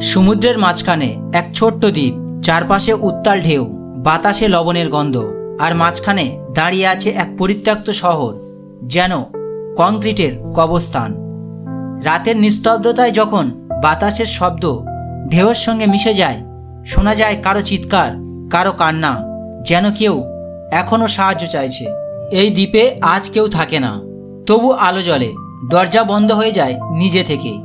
সমুদ্রের মাঝখানে এক ছোট্ট দ্বীপ, চারপাশে উত্তাল ঢেউ, বাতাসে লবণের গন্ধ, আর মাঝখানে দাঁড়িয়ে আছে এক পরিত্যক্ত শহর, যেন কংক্রিটের কবস্থান রাতের নিস্তব্ধতায় যখন বাতাসের শব্দ ঢেউয়ের সঙ্গে মিশে যায়, শোনা যায় কারও চিৎকার, কারও কান্না, যেন কেউ এখনও সাহায্য চাইছে। এই দ্বীপে আজ কেউ থাকে না, তবু আলো জ্বলে, দরজা বন্ধ হয়ে যায় নিজে থেকেই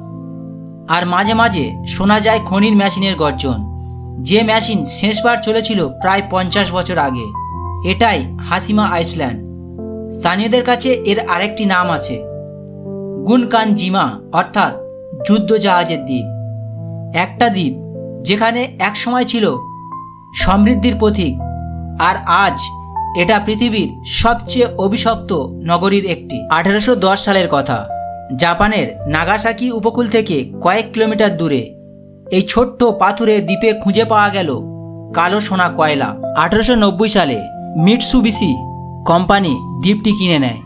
আর মাঝে মাঝে শোনা যায় খনির মেশিনের গর্জন। যে মেশিন শেষবার চলেছিল প্রায় পঞ্চাশ বছর আগে। এটাই হাসিমা আইসল্যান্ড। স্থানীয়দের কাছে এর আরেকটি নাম আছে। গুনকান জিমা অর্থাৎ যুদ্ধ জাহাজের দ্বীপ। একটা দ্বীপ যেখানে একসময় ছিল সমৃদ্ধির প্রতীক, আর আজ এটা পৃথিবীর সবচেয়ে অভিশপ্ত নগরীর একটি। আঠেরোশো দশ সালের কথা। জাপানের নাগাসাকি উপকূল থেকে কয়েক কিলোমিটার দূরে। এই ছোট্ট পাথুরে দ্বীপে খুঁজে পাওয়া গেল কালো সোনা কয়লা। আঠেরোশো নব্বই সালে মিটসুবিসি কোম্পানি দ্বীপটি কিনে নেয়।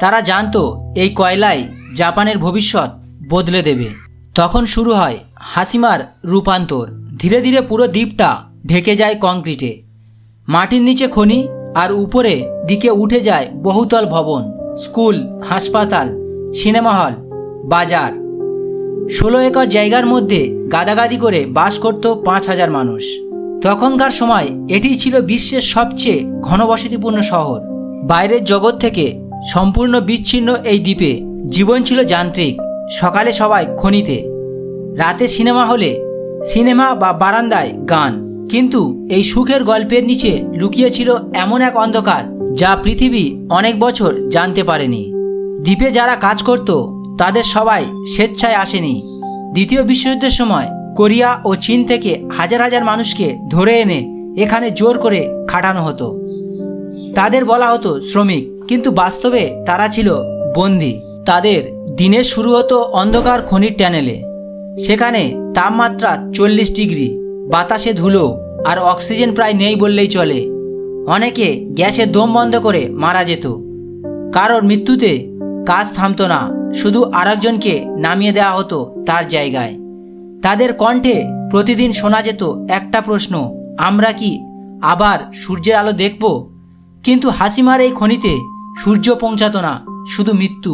তারা জানতো এই কয়লাই জাপানের ভবিষ্যৎ বদলে দেবে। তখন শুরু হয় হাসিমার রূপান্তর। ধীরে ধীরে পুরো দ্বীপটা ঢেকে যায় কংক্রিটে। মাটির নিচে খনি আর উপরে দিকে উঠে যায় বহুতল ভবন, স্কুল, হাসপাতাল সিনেমা হল, বাজার। ষোলো একর জায়গার মধ্যে গাদাগাদি করে বাস করত পাঁচ হাজার মানুষ। তখনকার সময় এটি ছিল বিশ্বের সবচেয়ে ঘনবসতিপূর্ণ শহর। বাইরের জগৎ থেকে সম্পূর্ণ বিচ্ছিন্ন এই দ্বীপে জীবন ছিল যান্ত্রিক, সকালে সবাই খনিতে। রাতে সিনেমা হলে সিনেমা বা বারান্দায় গান। কিন্তু এই সুখের গল্পের নিচে লুকিয়ে ছিল এমন এক অন্ধকার যা পৃথিবী অনেক বছর জানতে পারেনি। দ্বীপে যারা কাজ করত, তাদের সবাই স্বেচ্ছায় আসেনি। দ্বিতীয় বিশ্বযুদ্ধের সময় কোরিয়া ও চীন থেকে হাজার হাজার মানুষকে ধরে এনে এখানে জোর করে খাটানো হতো। তাদের বলা হতো শ্রমিক, কিন্তু বাস্তবে তারা ছিল বন্দি। তাদের দিনের শুরু হতো অন্ধকার খনির ট্যানেলে। সেখানে তাপমাত্রা চল্লিশ ডিগ্রি, বাতাসে ধুলো আর অক্সিজেন প্রায় নেই বললেই চলে। অনেকে গ্যাসের দম বন্ধ করে মারা যেত। কারোর মৃত্যুতে কাজ থামতো না। শুধু আরেকজনকে নামিয়ে দেওয়া হতো তার জায়গায়। তাদের কণ্ঠে প্রতিদিন শোনা যেত একটা প্রশ্ন, আমরা কি আবার সূর্যের আলো দেখব? কিন্তু হাসিমার এই খনিতে সূর্য পৌঁছাতো না, শুধু মৃত্যু।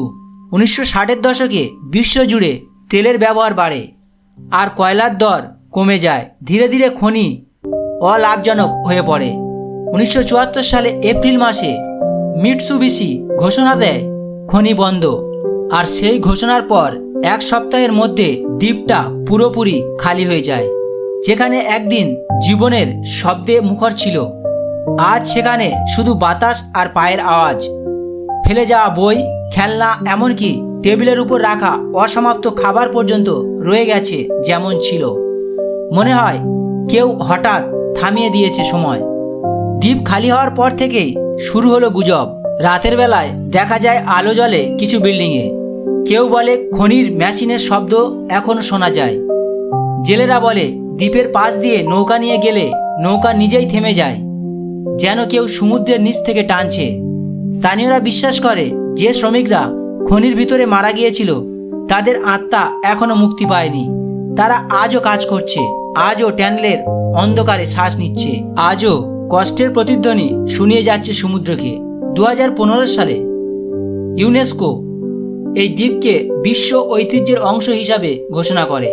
উনিশশো ষাটের দশকে বিশ্বজুড়ে তেলের ব্যবহার বাড়ে, আর কয়লার দর কমে যায়। ধীরে ধীরে খনি অলাভজনক হয়ে পড়ে। উনিশশো চুয়াত্তর সালে এপ্রিল মাসে মিটসুবিসি ঘোষণা দেয় খনি বন্ধ। আর সেই ঘোষণার পর এক সপ্তাহের মধ্যে দ্বীপটা পুরোপুরি খালি হয়ে যায়। যেখানে একদিন জীবনের শব্দে মুখর ছিল। আজ সেখানে শুধু বাতাস আর পায়ের আওয়াজ। ফেলে যাওয়া বই, খেলনা এমনকি টেবিলের উপর রাখা অসমাপ্ত খাবার পর্যন্ত রয়ে গেছে যেমন ছিল। মনে হয় কেউ হঠাৎ থামিয়ে দিয়েছে সময়। দ্বীপ খালি হওয়ার পর থেকেই শুরু হলো গুজব। রাতের বেলায় দেখা যায় আলো জ্বলে কিছু বিল্ডিংয়ে। কেউ বলে খনির মেশিনের শব্দ এখনও শোনা যায়। জেলেরা বলে দ্বীপের পাশ দিয়ে নৌকা নিয়ে গেলে নৌকা নিজেই থেমে যায়। যেন কেউ সমুদ্রের নিচ থেকে টানছে। স্থানীয়রা বিশ্বাস করে যে শ্রমিকরা খনির ভিতরে মারা গিয়েছিল, তাদের আত্মা এখনও মুক্তি পায়নি। তারা আজও কাজ করছে, আজও ট্যানলের অন্ধকারে শ্বাস নিচ্ছে, আজও কষ্টের প্রতিধ্বনি শুনিয়ে যাচ্ছে সমুদ্রকে। দু হাজার পনেরো সালে ইউনেস্কো এই দ্বীপকে বিশ্ব ঐতিহ্যের অংশ হিসাবে ঘোষণা করে।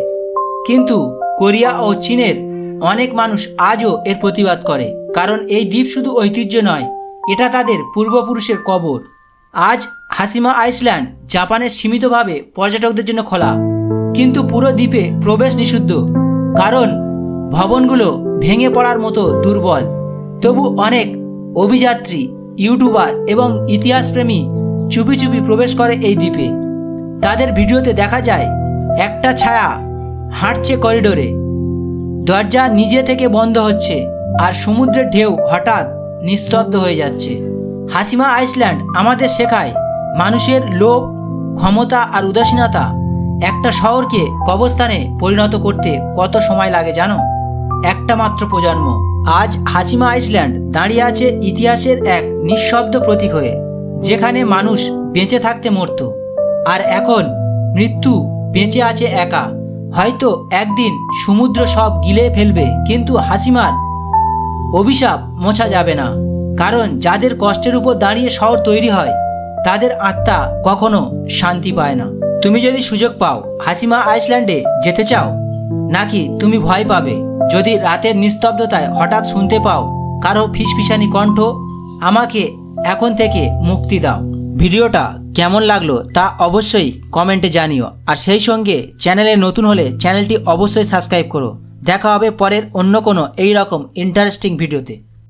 কিন্তু কোরিয়া ও চীনের অনেক মানুষ আজও এর প্রতিবাদ করে, কারণ এই দ্বীপ শুধু ঐতিহ্য নয়, এটা তাদের পূর্বপুরুষের কবর। আজ হাসিমা আইসল্যান্ড জাপানের সীমিতভাবে পর্যটকদের জন্য খোলা, কিন্তু পুরো দ্বীপে প্রবেশ নিষিদ্ধ, কারণ ভবনগুলো ভেঙে পড়ার মতো দুর্বল। তবু অনেক অভিযাত্রী ইউটিউবার এবং ইতিহাসপ্রেমী চুপি চুপি প্রবেশ করে এই দ্বীপে। তাদের ভিডিওতে দেখা যায়, একটা ছায়া হাঁটছে করিডোরে। দরজা নিজে থেকে বন্ধ হচ্ছে আর সমুদ্রের ঢেউ হঠাৎ নিস্তব্ধ হয়ে যাচ্ছে। হাসিমা আইসল্যান্ড আমাদের শেখায় মানুষের লোভ, ক্ষমতা আর উদাসীনতা একটা শহরকে কবস্থানে পরিণত করতে কত সময় লাগে জানো? একটা মাত্র প্রজন্ম। আজ হাসিমা আইসল্যান্ড দাঁড়িয়ে আছে ইতিহাসের এক নিঃশব্দ প্রতীক হয়ে, যেখানে মানুষ বেঁচে থাকতে মরত। আর এখন মৃত্যু বেঁচে আছে একা। হয়তো একদিন সমুদ্র সব গিলে ফেলবে, কিন্তু হাসিমার অভিশাপ মোছা যাবে না। কারণ যাদের কষ্টের উপর দাঁড়িয়ে শহর তৈরি হয়, তাদের আত্মা কখনো শান্তি পায় না। তুমি যদি সুযোগ পাও, হাসিমা আইসল্যান্ডে যেতে চাও, নাকি তুমি ভয় পাবে? যদি রাতের নিস্তব্ধতায় হঠাৎ শুনতে পাও কারও ফিসফিসানি কণ্ঠ, আমাকে এখন থেকে মুক্তি দাও। ভিডিওটা কেমন লাগল তা অবশ্যই কমেন্টে জানিও। আর সেই সঙ্গে চ্যানেলে নতুন হলে চ্যানেলটি অবশ্যই সাবস্ক্রাইব করো। দেখা হবে পরের অন্য কোনো এই রকম ইন্টারেস্টিং ভিডিওতে।